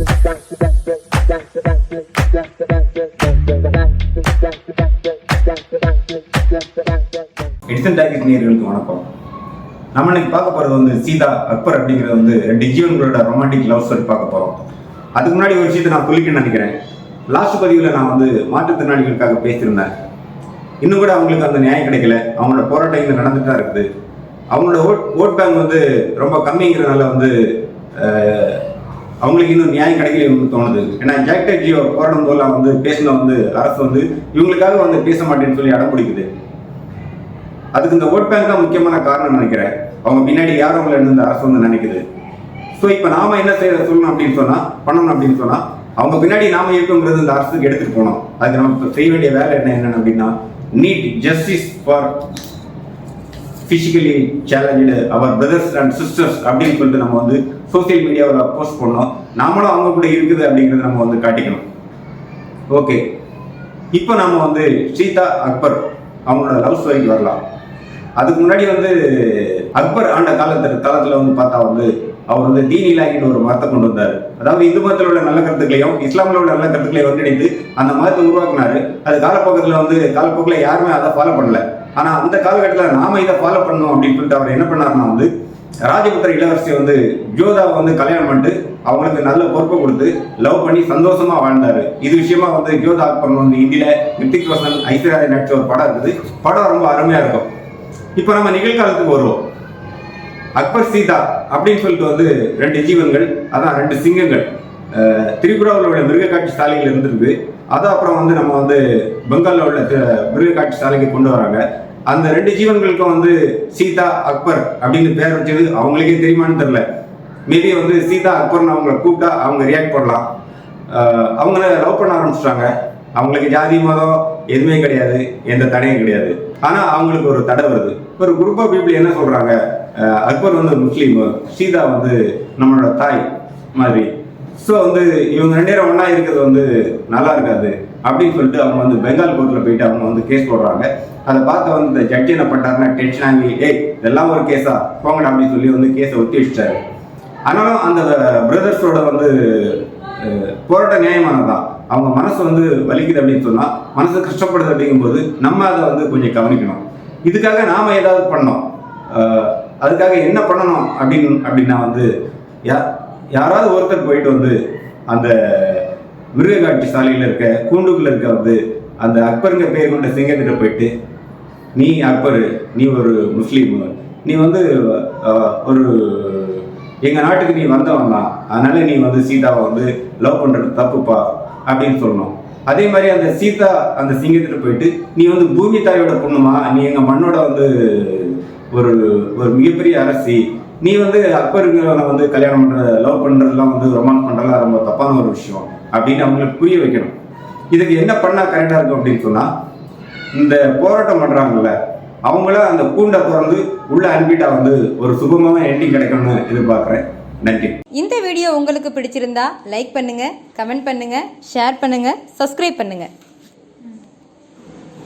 Edison talkies நேயர்களுக்கு வணக்கம். நம்ம இன்னைக்கு பார்க்க போறது வந்து சீதா அக்பர் அப்படிங்கிறது வந்து ரெண்டு ஜீவன்களோட ரொமான்டிக் லவ் ஸ்டோரி பார்க்க போறோம். அதுக்கு முன்னாடி ஒரு விஷயத்தை நான் சொல்லிக்கணும்னு நினைக்கிறேன். லாஸ்ட் பதிவில் நான் வந்து மாற்றுத்திறனாளிகளுக்காக பேசியிருந்தேன். இன்னும் கூட அவங்களுக்கு அந்த நியாயம் கிடைக்கல. அவங்களோட போராட்டம் இங்கே நடந்துட்டு தான் இருக்குது. அவங்களோட ஓட் ஓட் பேங்க் வந்து ரொம்ப கம்மிங்கிறதுனால வந்து அவங்களுக்கு இன்னும் நியாயம் கிடைக்கலன்னு தோணுது. ஏன்னா ஜாக்டர் ஜியோ போராடும் போதெல்லாம் வந்து பேசின வந்து அரசு வந்து இவங்களுக்காக வந்து பேச மாட்டேன்னு சொல்லி அடம் பிடிக்குது. அதுக்கு இந்த ஓட் பேங்க் தான் முக்கியமான காரணம் நினைக்கிறேன். அவங்க பின்னாடி யார் அவங்கள இருந்து இந்த அரசு வந்து நினைக்குது. ஸோ இப்போ நாம என்ன செய்ய சொல்லணும் அப்படின்னு சொன்னால் பண்ணணும் அப்படின்னு சொன்னால் அவங்க பின்னாடி நாம இருக்குங்கிறது இந்த அரசுக்கு எடுத்துகிட்டு போனோம் அதுக்கு நம்ம செய்ய வேண்டிய வேலை என்ன என்னென்னு அப்படின்னா need justice for physically challenged our brothers and sisters அப்படின்னு சொல்லிட்டு நம்ம வந்து சோசியல் மீடியாவில் போஸ்ட் பண்ணோம். நாமளும் அவங்க கூட இருக்குது அப்படிங்கிறத நம்ம வந்து காட்டிக்கணும். ஓகே இப்போ நம்ம வந்து சீதா அக்பர் அவங்களோட லவ் ஸ்டோரிக்கு வரலாம். அதுக்கு முன்னாடி வந்து அக்பர் ஆண்ட காலத்து காலத்தில் வந்து பார்த்தா வந்து அவர் வந்து தீன் இலாகின்னு ஒரு மதத்தை கொண்டு வந்தார். அதாவது இந்து மதத்தில் உள்ள நல்ல கருத்துக்களையும் இஸ்லாமில் உள்ள நல்ல கருத்துக்களையும் ஒன்றிணைத்து அந்த மதத்தை உருவாக்குனாரு. அது காலப்போக்கத்தில் வந்து காலப்போக்கில் யாருமே அதை ஃபாலோ பண்ணல. ஆனால் அந்த காலகட்டத்தில் நாம இதை ஃபாலோ பண்ணணும் அப்படின்னு சொல்லிட்டு அவர் என்ன பண்ணாருன்னா வந்து ராஜபுத்திர இளவரசி வந்து ஜோதாவை வந்து கல்யாணம் பண்ணிட்டு அவங்களுக்கு நல்ல பொறுப்பை கொடுத்து லவ் பண்ணி சந்தோஷமா வாழ்ந்தாரு. இது விஷயமா வந்து ஜோதா அக்பர் வந்து இந்தியில ரித்திக் ரோஷன் ஐஸ்வர்யா நடிச்ச ஒரு படம் இருக்குது. படம் ரொம்ப அருமையா இருக்கும். இப்போ நம்ம நிகழ்காலத்துக்கு வருவோம். அக்பர் சீதா அப்படின்னு சொல்லிட்டு வந்து ரெண்டு ஜீவன்கள் அதான் ரெண்டு சிங்கங்கள். திரிபுராவில் உள்ள மிருகக்காட்சி சாலைகள் இருந்திருக்கு. அது அப்புறம் வந்து நம்ம வந்து பெங்காலில் உள்ள மிருகக்காட்சி சாலைக்கு கொண்டு வராங்க. அந்த ரெண்டு ஜீவன்களுக்கும் வந்து சீதா அக்பர் அப்படின்னு பேர் வச்சது அவங்களுக்கே தெரியுமான்னு தெரில மேபி வந்து சீதா அக்பர்னு அவங்கள கூப்பிட்டா அவங்க ரியாக்ட் பண்ணலாம். அவங்கள லவ் பண்ண ஆரம்பிச்சிட்டாங்க. அவங்களுக்கு ஜாதி மதம் எதுவுமே கிடையாது. எந்த தடையும் கிடையாது. ஆனால் அவங்களுக்கு ஒரு தடை வருது. ஒரு குரூப் ஆஃப் பீப்புள் என்ன சொல்கிறாங்க அக்பர் வந்து முஸ்லீம் சீதா வந்து நம்மளோட தாய் மாதிரி. ஸோ வந்து இவங்க ரெண்டு பேரும் ஒன்றா இருக்கிறது வந்து நல்லா இருக்காது அப்படின்னு சொல்லிட்டு அவங்க வந்து பெங்கால் கோர்ட்டில் போயிட்டு அவங்க வந்து கேஸ் போடுறாங்க. அதை பார்த்து வந்து இந்த ஜட்ஜி என்ன பண்ணாருன்னா டென்ஷன் ஆகி ஏய் இதெல்லாம் ஒரு கேஸா போங்கடா அப்படின்னு சொல்லி வந்து கேஸை ஒத்தி வச்சிட்டாரு. ஆனாலும் அந்த பிரதர்ஸோட வந்து போராட்ட நியாயமானது? தான் அவங்க மனசு வந்து வலிக்குது அப்படின்னு சொன்னால் மனசு கஷ்டப்படுது அப்படிங்கும்போது நம்ம அதை வந்து கொஞ்சம் கவனிக்கணும். இதுக்காக நாம் ஏதாவது பண்ணோம் அதுக்காக என்ன பண்ணணும் அப்படின்னு அப்படின்னா வந்து யா யாராவது ஒருத்தர் போயிட்டு வந்து அந்த மிருகக்காட்சி சாலையில் இருக்க கூண்டுக்குள்ள இருக்க வந்து அந்த அக்பருங்க பேர் கொண்ட சிங்கத்திட்ட போயிட்டு நீ அக்பர் நீ ஒரு முஸ்லீம். நீ வந்து ஒரு எங்கள் நாட்டுக்கு நீ வந்தவன். தான் அதனால நீ வந்து சீதாவை வந்து லவ் பண்ணுறது தப்புப்பா அப்படின்னு சொல்லணும். அதே மாதிரி அந்த சீதா அந்த சிங்கத்திட்ட போயிட்டு நீ வந்து பூமி தாயோட பொண்ணுமா? நீ எங்கள் மண்ணோட வந்து ஒரு ஒரு மிகப்பெரிய அரசி. நீ வந்து அக்பருங்கிறவனை வந்து கல்யாணம் பண்ற லவ் பண்றதெல்லாம் வந்து ரொமான்ஸ் பண்றதெல்லாம் ரொம்ப தப்பான ஒரு விஷயம் அப்படின்னு அவங்களுக்கு புரிய வைக்கணும். இதுக்கு என்ன பண்ணா கரெக்டா இருக்கும் அப்படின்னு சொன்னா இந்த போராட்டம் பண்றாங்கல்ல அவங்கள அந்த கூண்டை திறந்து உள்ள அனுப்பிட்டா வந்து ஒரு சுகமான எண்டிங் கிடைக்கும்னு எதிர்பார்க்கிறேன். நன்றி. இந்த வீடியோ உங்களுக்கு பிடிச்சிருந்தா லைக் பண்ணுங்க கமெண்ட் பண்ணுங்க ஷேர் பண்ணுங்க சப்ஸ்கிரைப் பண்ணுங்க.